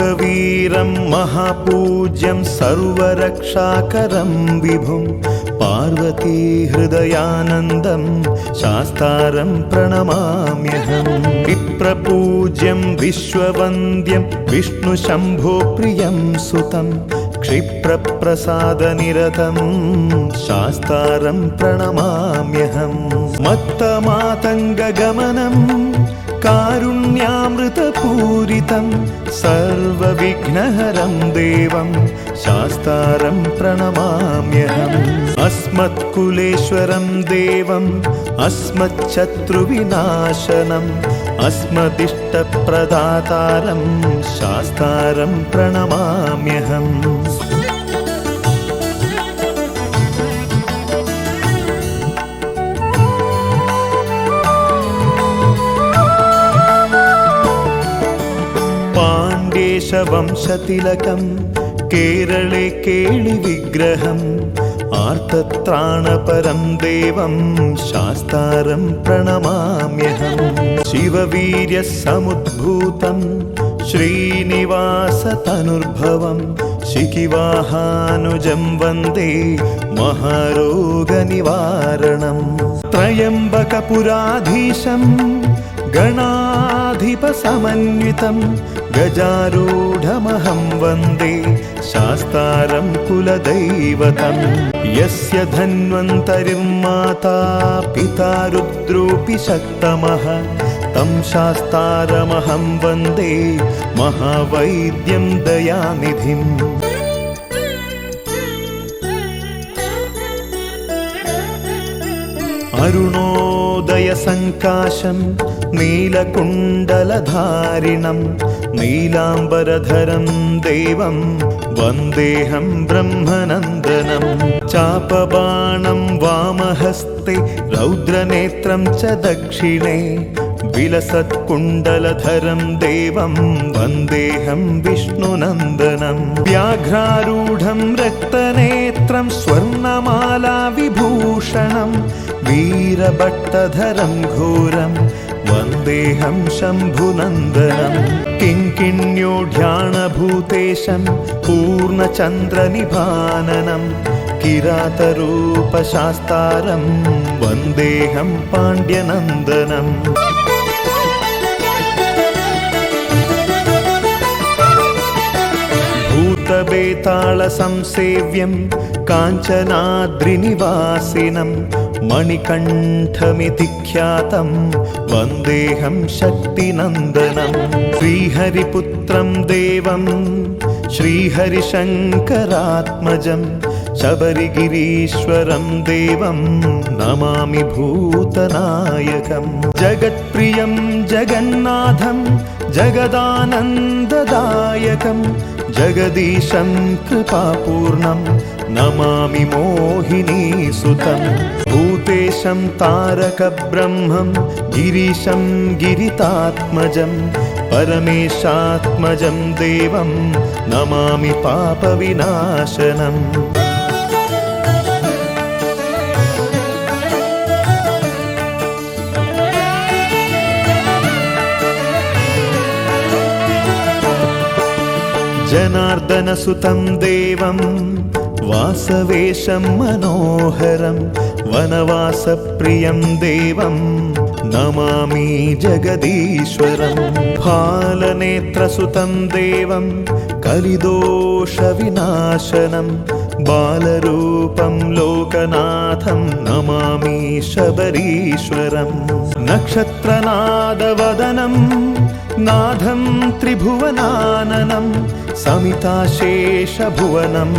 लोकवीरं महापूज्यं सर्वरक्षाकरं विभुं पार्वती हृदयानन्दं शास्तारं प्रणमाम्यहं विप्रपूज्यं विश्ववन्द्यं विष्णुशम्भो प्रियं सुतं क्षिप्रप्रसादनिरतं शास्तारं प्रणमाम्यहं मत्तमातङ्गगमनम् കാരുണ്യാമൃതപൂരിതം സർവവിഘ്നഹരം ദേവം ശാസ്താരം പ്രണമാമ്യഹം. അസ്മത്കുലേശ്വരം ദേവം അസ്മച്ചത്രുവിനാശനം അസ്മദിഷ്ടപ്രദാതാരം ശാസ്താരം പ്രണമാമ്യഹം. വംശതിലകം കേരളെ കേളി വിഗ്രഹം ആർത്തത്രാണപരം ദേവം ശാസ്താരം പ്രണമാമ്യഹം. ശ്രീനിവാസ ശ്രീനിവാസതനുർഭവം ശിഖിവാഹാനുജം വന്ദേ മഹാരോഗനിവാരണം ത്രയംബകപുരാധീശം ഗണാധിപസമന്വിതം गजारूढमहं वन्दे शास्तारं कुलदैवतं यस्य धन्वन्तरिर्माता पिता रुद्रोऽपि शक्तमः तं शास्तारमहं वन्दे महावैद्यं दयानिधिम् अरुणोदयसङ्काशं നീലകുണ്ടലധാരിണം നീലാംബരധരം ദൈവം വന്ദേഹം ബ്രഹ്മനന്ദനം. ചാപബാണം വാമഹസ്തെ രൗദ്രനേത്രം ച ദക്ഷിണേ. വിലസത്കുണ്ടലധരം ദേവം വന്ദേഹം വിഷ്ണുനന്ദനം. വ്യാഘ്രാരൂഢം രക്തനേത്രം സ്വർണമാലാവിഭൂഷണം വീരഭട്ടധരം ഘോരം वन्देऽहं शम्भुनन्दनं। किङ्किण्योढ्याणभूतेशं पूर्णचन्द्रनिभाननं। किरातरूपशास्तारं वन्देऽहं पाण्ड्यनन्दनम् भूतबेतालसंसेव्यं काञ्चनाद्रिनिवासिनं मणिकण्ठमिति ख्यातं वन्देऽहं शक्तिनन्दनं श्रीहरिपुत्रं देवं श्रीहरिशङ्करात्मजं शबरिगिरीश्वरं देवं नमामि भूतनायकं जगत्प्रियं जगन्नाथं जगदानन्ददायकं जगदीशं कृपापूर्णं नमामि मोहिनीसुतं भूतेशं तारकब्रह्मं गिरीशं गिरितात्मजं परमेशात्मजं देवं नमामि पापविनाशनम् जनार्दनसुतं देवं वासवेशं मनोहरं वनवासप्रियं देवं नमामि जगदीश्वरं। फालनेत्रसुतं देवं कलिदोषविनाशनं बालरूपं लोकनाथं नमामि शबरीश्वरं। नक्षत्रनादवदनं नाथं त्रिभुवनाननं समिताशेषभुवनं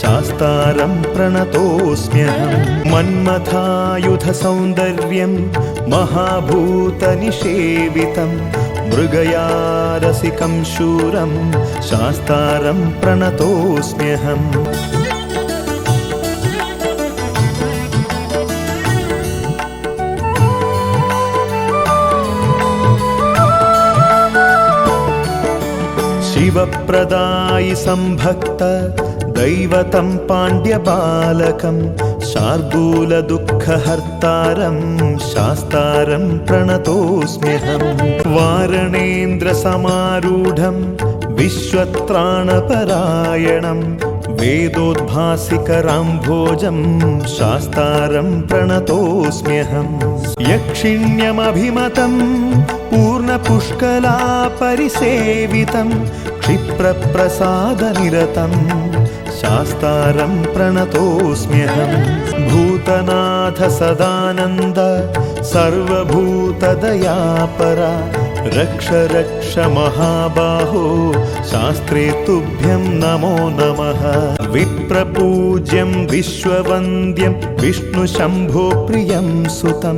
शास्तारं प्रणतोऽस्म्यहं मन्मथायुधसौन्दर्यं महाभूतनिषेवितं मृगयारसिकं शूरं शास्तारं प्रणतोऽस्म्यहम् ശിവപ്രദായി സംഭക്ത ദൈവതം പാണ്ഡ്യബാലകം ശാർദൂലദുഃഖഹർത്താരം ശാസ്താരം പ്രണതോസ്മ്യഹം വാരണേന്ദ്രസമാരൂഢം വിശ്വത്രാണപരായണം वेदोद्भासिकराम्भोजं शास्तारं प्रणतोऽस्म्यहम् यक्षिण्यमभिमतं पूर्णपुष्कलापरिसेवितं क्षिप्रप्रसादनिरतं शास्तारं प्रणतोऽस्म्यहं। भूतनाथ सदानन्द सर्वभूतदयापरा रक्ष रक्ष महाबाहो शास्त्रे तुभ्यं नमो नमः विप्रपूज्यं विश्ववन्द्यं विष्णुशम्भो प्रियं सुतं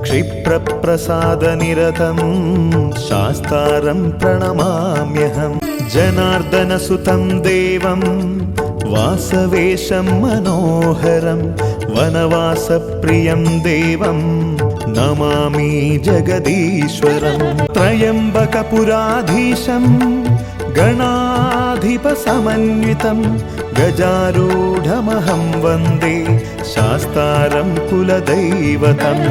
क्षिप्रप्रसादनिरतं शास्तारं प्रणमाम्यहम् जनार्दनसुतं देवं वासवेशं मनोहरं वनवासप्रियं देवं నమామి జగదీశ్వరం త్రయంబకపురాధీశం गणाधिपसमन्वितं गजारूढमहं वन्दे शास्तारं कुलदैवतम्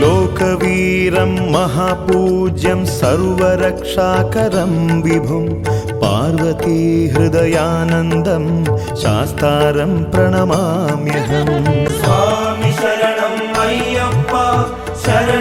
लोकवीरं महापूज्यं सर्वरक्षाकरं विभुं पार्वतीहृदयानन्दं शास्तारं प्रणमाम्यहम् स्वामि शरणम्